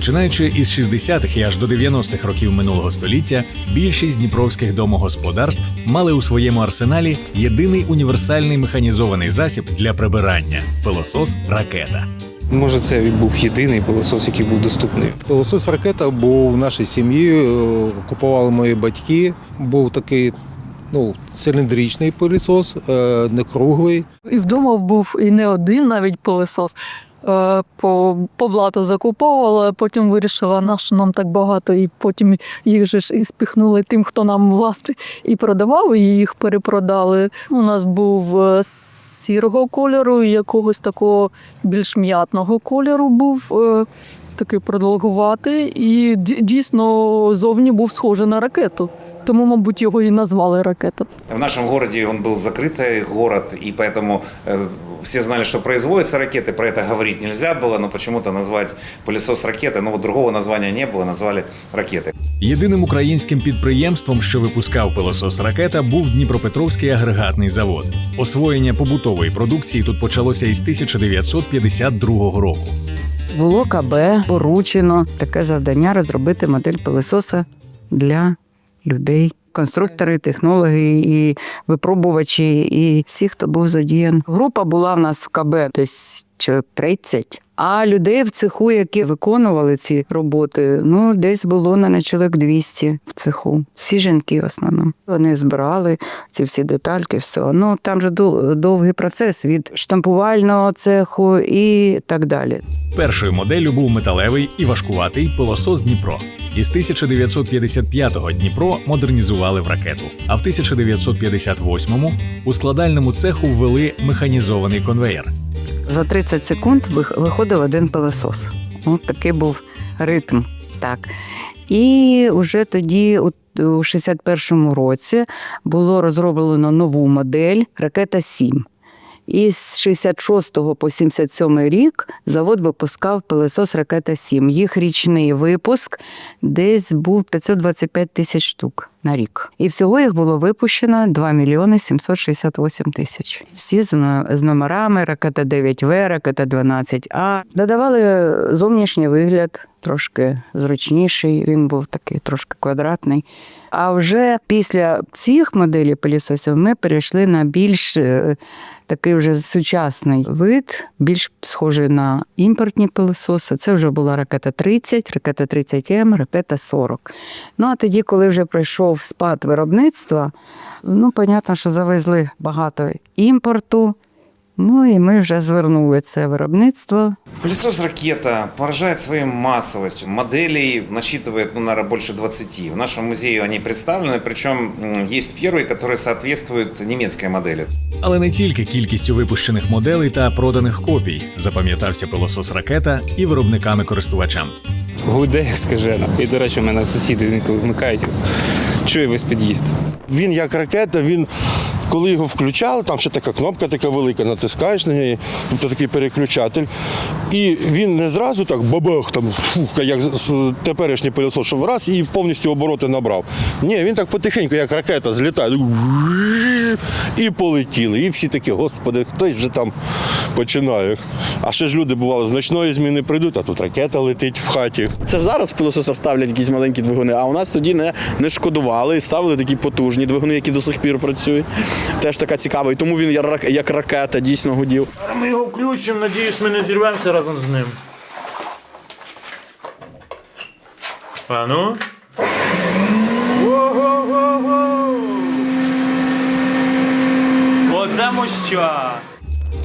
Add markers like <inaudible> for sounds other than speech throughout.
Починаючи із 60-х і аж до 90-х років минулого століття, більшість дніпровських домогосподарств мали у своєму арсеналі єдиний універсальний механізований засіб для прибирання пилосос ракета. Може, це був єдиний пилосос, який був доступний. Пилосос ракета був в нашій сім'ї, е, купували мої батьки. Був такий ну, циліндричний пилосос, е, не круглий. І вдома був і не один навіть пилосос. Е, По, по блату закуповувала, потім вирішила, на що нам так багато, і потім їх же ж і спіхнули тим, хто нам власне і продавав, і їх перепродали. У нас був е, сірого кольору, якогось такого більш м'ятного кольору був. е, Такий продовгуватий, і дійсно зовні був схожий на ракету Тому, мабуть, його і назвали ракета. В нашем городе он был закрытый город, и поэтому э, все знали, что производятся ракеты. Про это говорить нельзя было, но почему-то назвать пылесос ракеты, ну вот другого названия не было, назвали ракеты. Єдиним українським підприємством, що випускав пилосос ракета, був Дніпропетровський агрегатний завод. Освоєння побутової продукції тут почалося із 1952 року. Було КБ поручено таке завдання розробити модель пилососа для людей. Конструктори, технологи і випробувачі, і всі, хто був задіян. Група була в нас в КБ десь чоловік 30. А людей в цеху, які виконували ці роботи, ну десь було на чоловік 200 в цеху. Всі жінки в основному. Вони збирали ці всі детальки, все. Ну там же довгий процес від штампувального цеху і так далі. Першою моделлю був металевий і важкуватий пилосос Дніпро. Із 1955-го Дніпро модернізували в ракету. А в 1958-му у складальному цеху ввели механізований конвеєр. За 30 секунд виходив один пилосос. От такий був ритм. Так. І вже тоді, у у 61-му році, було розроблено нову модель ракета 7. І з 66 по 77 рік завод випускав пилосос ракета 7. Їх річний випуск десь був 525 тисяч штук на рік. І всього їх було випущено 2 мільйони 768 тисяч. Всі з номерами ракета 9В, ракета 12А. Додавали зовнішній вигляд, трошки зручніший. Він був такий трошки квадратний. А вже після цих моделей пилісосів ми перейшли на більш е, такий вже сучасний вид, більш схожий на імпортні пилососи. Це вже була ракета 30, ракета 30М, ракета 40. Ну а тоді, коли вже пройшов спад виробництва, ну, понятно, що завезли багато імпорту. Ну і ми вже звернули це виробництво. Пылесос ракета поражает своей массовостью. Моделей насчитывает, ну, наверное, больше 20. В нашем музее они представлены, причем м, есть первые, которые соответствуют немецкой модели. Але не тільки кількістю випущених моделей та проданих копій запам'ятався пилосос ракета і виробниками-користувачам. Гуде як скажена. І, до речі, у мене сусіди інколи вмикають. Чує весь під'їзд. Він як ракета, він коли його включали, там ще така кнопка така велика, натискаєш на неї, тобто такий переключатель. І він не зразу так бабах, там, фух, як теперішній пилосос, що раз і повністю обороти набрав. Ні, він так потихеньку, як ракета, злітає. І полетіли. І всі такі, господи, хтось вже там починає. А ще ж люди бували, з ночної зміни прийдуть, а тут ракета летить в хаті. Це зараз в пилососах ставлять якісь маленькі двигуни, а у нас тоді не, не шкодували і ставили такі потужні двигуни, які до сих пір працюють. Теж така цікава. І тому він як як ракета дійсно гудів. Ми його включимо, надіюсь, ми не зірвемося разом з ним. А ну? Моща!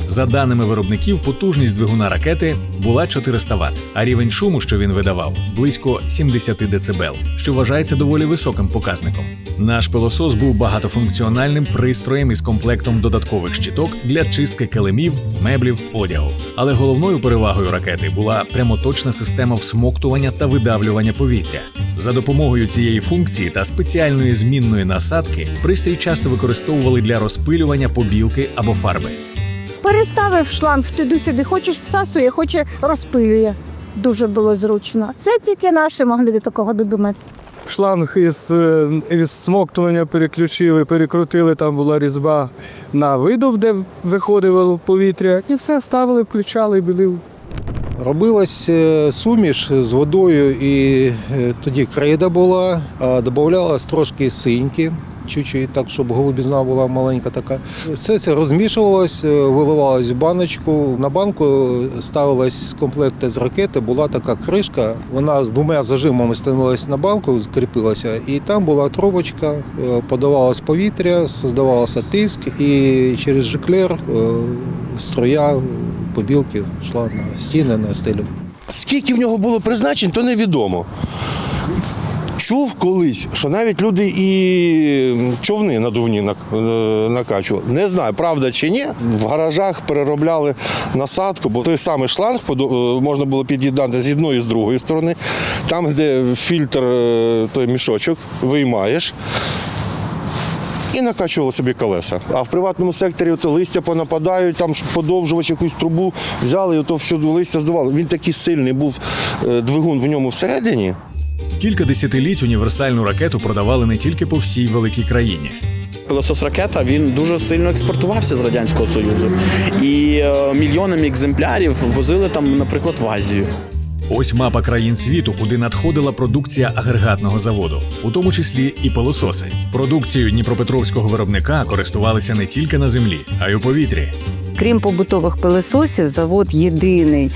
За даними виробників, потужність двигуна ракети була 400 Вт, а рівень шуму, що він видавав, близько 70 дБ, що вважається доволі високим показником. Наш пилосос був багатофункціональним пристроєм із комплектом додаткових щиток для чистки килимів, меблів, одягу. Але головною перевагою ракети була прямоточна система всмоктування та видавлювання повітря. За допомогою цієї функції та спеціальної змінної насадки пристрій часто використовували для розпилювання побілки або фарби. Переставив шланг туди-сюди, хочеш всасує, хоче розпилює. Дуже було зручно. Це тільки наші могли до такого додуматися. шланг із, е, із смоктування переключили, перекрутили, там була різьба на видув, де виходило повітря, і все ставили, включали і білив. Робилась е, суміш з водою, і е, тоді крейда була, а трошки синьки, чуть-чуть, так, щоб голубізна була маленька така. Все це розмішувалось, е, виливалось в баночку. На банку ставилась з комплекта з ракети, була така кришка. Вона з двома зажимами становилась на банку, скріпилася, і там була трубочка, подавалось повітря, создавався тиск, і через жиклер струя побілки йшла на стіни, на стелю. Скільки в нього було призначень, то невідомо. Чув колись, що навіть люди і човни надувні е, накачували. Не знаю, правда чи ні. В гаражах переробляли насадку, бо той самий шланг е, можна було під'єднати з одної і з другої сторони. Там, де фільтр, е, той мішочок, виймаєш. І накачували собі колеса. А в приватному секторі то листя понападають, там подовжувач якусь трубу взяли, і то всюди листя здувало. Він такий сильний був е, двигун в ньому всередині. Кілька десятиліть універсальну ракету продавали не тільки по всій великій країні. Пилосос ракета він дуже сильно експортувався з радянського союзу, і е, мільйонами екземплярів возили там, наприклад, в Азію. Ось мапа країн світу, куди надходила продукція агрегатного заводу, у тому числі і пилососи. Продукцією дніпропетровського виробника користувалися не тільки на землі, а й у повітрі. Крім побутових пилососів, завод єдиний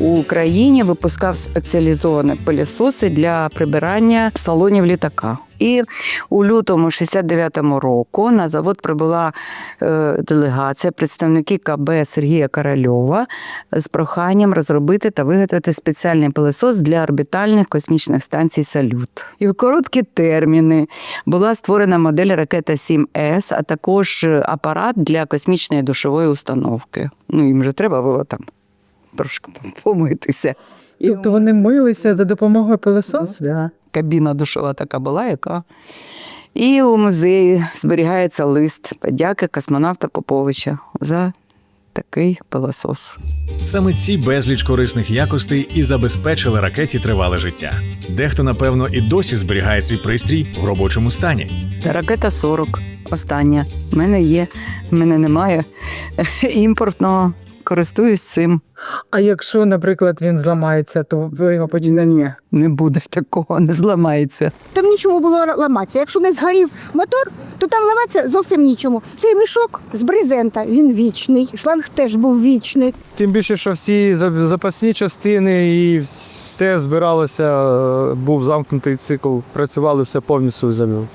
у Україні випускав спеціалізовані пилососи для прибирання салонів літака. І у лютому 69-му року на завод прибула е, делегація, представники КБ Сергія Корольова з проханням розробити та виготовити спеціальний пилосос для орбітальних космічних станцій Салют. І в короткі терміни була створена модель ракета 7С, а також апарат для космічної душової установки. Ну, їм же треба було там трошки помитися. Тобто вони милися за допомогою пилососу? Да. Кабіна душова така була, яка. І у музеї зберігається лист подяки космонавта Поповича за такий пилосос. Саме ці безліч корисних якостей і забезпечили ракеті тривале життя. Дехто, напевно, і досі зберігає свій пристрій в робочому стані. Ракета 40, остання. В мене є, в мене немає <laughs> імпортного. Користуюсь цим. А якщо, наприклад, він зламається, то ви його потім ні. Не буде такого, не зламається. Там нічому було ламатися. Якщо не згорів мотор, то там ламатися зовсім нічому. Цей мішок з брезента, він вічний. Шланг теж був вічний. Тим більше, що всі запасні частини і все збиралося, е, був замкнутий цикл, працювали все повністю в землю.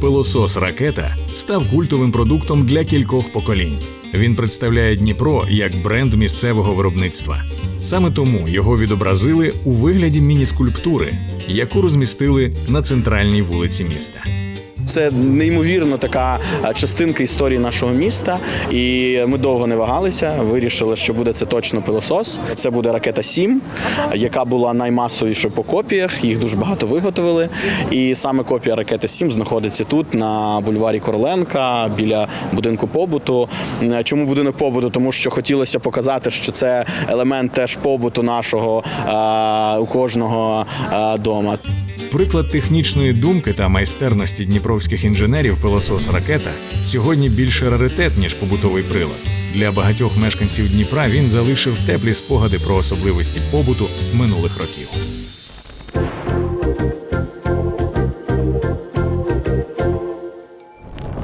Пилосос ракета став культовим продуктом для кількох поколінь. Він представляє Дніпро як бренд місцевого виробництва. Саме тому його відобразили у вигляді міні-скульптури, яку розмістили на центральній вулиці міста. Це неймовірно така е, частинка історії нашого міста. І ми довго не вагалися. Вирішили, що буде це точно пилосос. Це буде ракета 7, яка була наймасовіша по копіях. Їх дуже багато виготовили. І саме копія ракети 7 знаходиться тут, на бульварі Короленка, біля будинку побуту. Е, Чому будинок побуту? Тому що хотілося показати, що це елемент теж побуту нашого е, у кожного дома. Приклад технічної думки та майстерності дніпровських інженерів пилосос ракета сьогодні більше раритет, ніж побутовий прилад. Для багатьох мешканців Дніпра він залишив теплі спогади про особливості побуту минулих років.